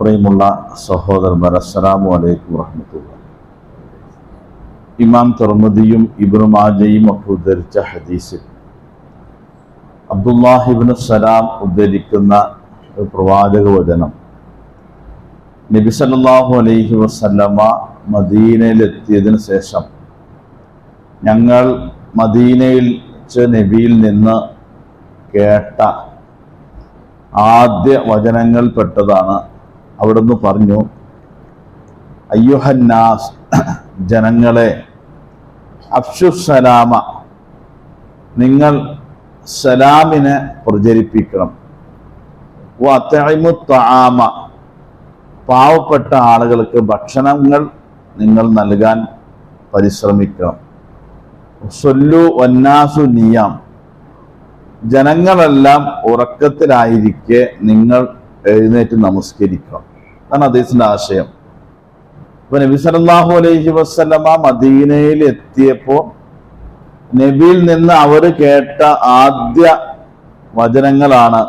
പ്രിയമുള്ള സഹോദരന്മാർ അസ്സലാമു അലൈക്കും വറഹമത്തുള്ള ഇമാം തുറമുദിയും ഇബ്നു മാജയും ഒക്കെ ഉദ്ധരിച്ച ഹദീസിൽ അബ്ദുല്ലാഹിബിന് സലാം ഉദ്ധരിക്കുന്ന പ്രവാചക വചനം നബി സല്ലല്ലാഹു അലൈഹി വസല്ലമ മദീനയിലെത്തിയതിനു ശേഷം ഞങ്ങൾ മദീനയിൽ നബിയിൽ നിന്ന് കേട്ട ആദ്യ വചനങ്ങൾ പെട്ടതാണ് അവിടുന്ന് പറഞ്ഞു അയ്യുഹന്നാസ് ജനങ്ങളെ അഫ്ഷുസലാമ നിങ്ങൾ സലാമിനെ പ്രചരിപ്പിക്കണം. വത്തഴിമുത്താമ പാവപ്പെട്ട ആളുകൾക്ക് ഭക്ഷണങ്ങൾ നിങ്ങൾ നൽകാൻ പരിശ്രമിക്കണം. സൊല്ലു വന്നാസു നിയാം ജനങ്ങളെല്ലാം ഉറക്കത്തിലായിരിക്കെ നിങ്ങൾ എഴുന്നേറ്റ് നമസ്കരിക്കണം. അതാണ് അദ്ദേഹത്തിന്റെ ആശയം. ഇപ്പൊ നബി സല്ലല്ലാഹു അലൈഹി വസ്ലമ മദീനയിൽ എത്തിയപ്പോ നബിയിൽ നിന്ന് അവർ കേട്ട ആദ്യ വചനങ്ങളാണ്.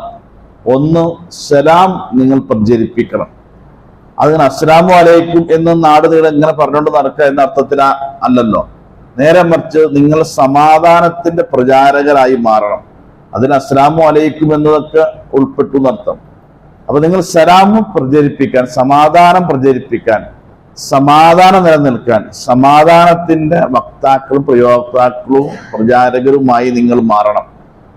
ഒന്ന് സലാം നിങ്ങൾ പ്രചരിപ്പിക്കണം. അതിന് അസ്സലാമു അലൈക്കും എന്ന് നാട് നീളെ ഇങ്ങനെ പറഞ്ഞുകൊണ്ട് നടക്കുക എന്ന അർത്ഥത്തിൽ അല്ലല്ലോ. നേരെ മറിച്ച് നിങ്ങൾ സമാധാനത്തിന്റെ പ്രചാരകരായി മാറണം. അതിന് അസ്സലാമു അലൈക്കും എന്നതൊക്കെ ഉൾപ്പെട്ടു എന്നർത്ഥം. അപ്പൊ നിങ്ങൾ സലാമ് പ്രചരിപ്പിക്കാൻ സമാധാനം പ്രചരിപ്പിക്കാൻ സമാധാനം നിലനിൽക്കാൻ സമാധാനത്തിന്റെ വക്താക്കളും പ്രയോക്താക്കളും പ്രചാരകരുമായി നിങ്ങൾ മാറണം.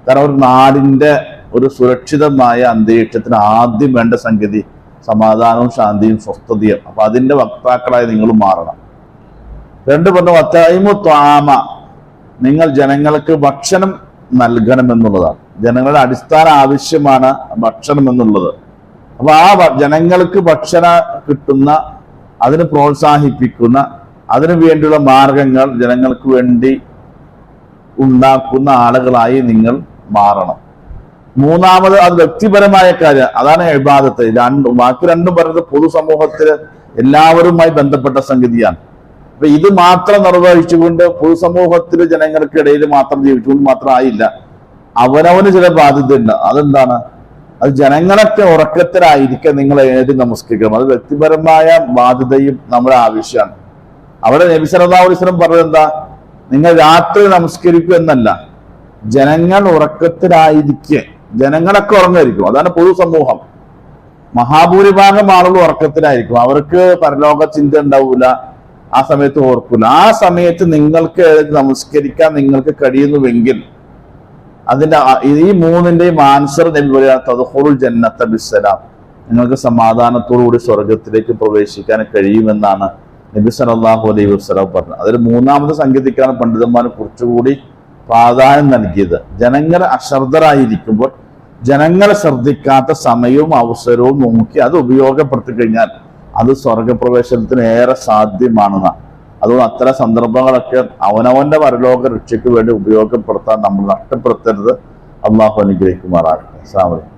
കാരണം ഒരു നാടിന്റെ ഒരു സുരക്ഷിതമായ അന്തരീക്ഷത്തിന് ആദ്യം വേണ്ട സംഗതി സമാധാനവും ശാന്തിയും സ്വസ്ഥതയും. അപ്പൊ അതിന്റെ വക്താക്കളായി നിങ്ങൾ മാറണം. രണ്ട് പറഞ്ഞു അത്തായ്മ ത്വാമ. നിങ്ങൾ ജനങ്ങൾക്ക് ഭക്ഷണം നൽകണം എന്നുള്ളതാണ് ജനങ്ങളുടെ അടിസ്ഥാന ആവശ്യമാണ് ഭക്ഷണം എന്നുള്ളത് അപ്പൊ ആ ജനങ്ങൾക്ക് ഭക്ഷണ കിട്ടുന്ന അതിന് പ്രോത്സാഹിപ്പിക്കുന്ന അതിനു വേണ്ടിയുള്ള മാർഗങ്ങൾ ജനങ്ങൾക്ക് വേണ്ടി ഉണ്ടാക്കുന്ന ആളുകളായി നിങ്ങൾ മാറണം. മൂന്നാമത് അത് വ്യക്തിപരമായ കാര്യം അതാണ് ഇബാദത്ത്. രണ്ട് ബാക്കി രണ്ടും പറയുന്നത് പൊതുസമൂഹത്തിൽ എല്ലാവരുമായി ബന്ധപ്പെട്ട സംഗതിയാണ്. അപ്പൊ ഇത് മാത്രം നിർവഹിച്ചുകൊണ്ട് പൊതുസമൂഹത്തിൽ ജനങ്ങൾക്കിടയിൽ മാത്രം ജീവിച്ചുകൊണ്ട് മാത്രം ആയില്ല. അവനവന് ചില ബാധ്യതയുണ്ട്. അതെന്താണ്? അത് ജനങ്ങളൊക്കെ ഉറക്കത്തിലായിരിക്കെ നിങ്ങൾ എഴുതി നമസ്കരിക്കണം. അത് വ്യക്തിപരമായ ബാധ്യതയും നമ്മുടെ ആവശ്യമാണ്. അവിടെ നബി പറഞ്ഞത് എന്താ? നിങ്ങൾ രാത്രി നമസ്കരിക്കൂ എന്നല്ല. ജനങ്ങൾ ഉറക്കത്തിലായിരിക്കെ. ജനങ്ങളൊക്കെ ഉറങ്ങായിരിക്കും. അതാണ് പൊതുസമൂഹം മഹാഭൂരിഭാഗം ആളുകൾ ഉറക്കത്തിലായിരിക്കും. അവർക്ക് പരലോക ചിന്ത ഉണ്ടാവൂല. ആ സമയത്ത് ഓർക്കൂല. ആ സമയത്ത് നിങ്ങൾക്ക് നമസ്കരിക്കാൻ നിങ്ങൾക്ക് കഴിയുന്നുവെങ്കിൽ അതിന്റെ ഈ മൂന്നിന്റെയും ആൻസർ നബി പറയാ തദ്ഹുറുൽ ജന്നത്ത ബിസ്സലാം നിങ്ങൾക്ക് സമാധാനത്തോടുകൂടി സ്വർഗത്തിലേക്ക് പ്രവേശിക്കാൻ കഴിയുമെന്നാണ് നബി സല്ലല്ലാഹു അലൈഹി വസല്ലം പറഞ്ഞത്. അതിൽ മൂന്നാമത് സംഗതിക്കാണ് പണ്ഡിതന്മാർ കുറച്ചുകൂടി പ്രാധാന്യം നൽകിയത്. ജനങ്ങൾ അശ്രദ്ധരായിരിക്കുമ്പോൾ ജനങ്ങളെ ശ്രദ്ധിക്കാത്ത സമയവും അവസരവും നോക്കി അത് ഉപയോഗപ്പെടുത്തി കഴിഞ്ഞാൽ അത് സ്വർഗപ്രവേശനത്തിന് ഏറെ സാധ്യമാണെന്നാണ്. അതുകൊണ്ട് അത്തരം സന്ദർഭങ്ങളൊക്കെ അവനവന്റെ പരലോക രക്ഷയ്ക്ക് വേണ്ടി ഉപയോഗപ്പെടുത്താൻ നമ്മൾ നഷ്ടപ്പെടുത്തരുത്. അള്ളാഹു അനുഗ്രഹിക്കുമാറാകട്ടെ. അസ്സാം വലൈക്കും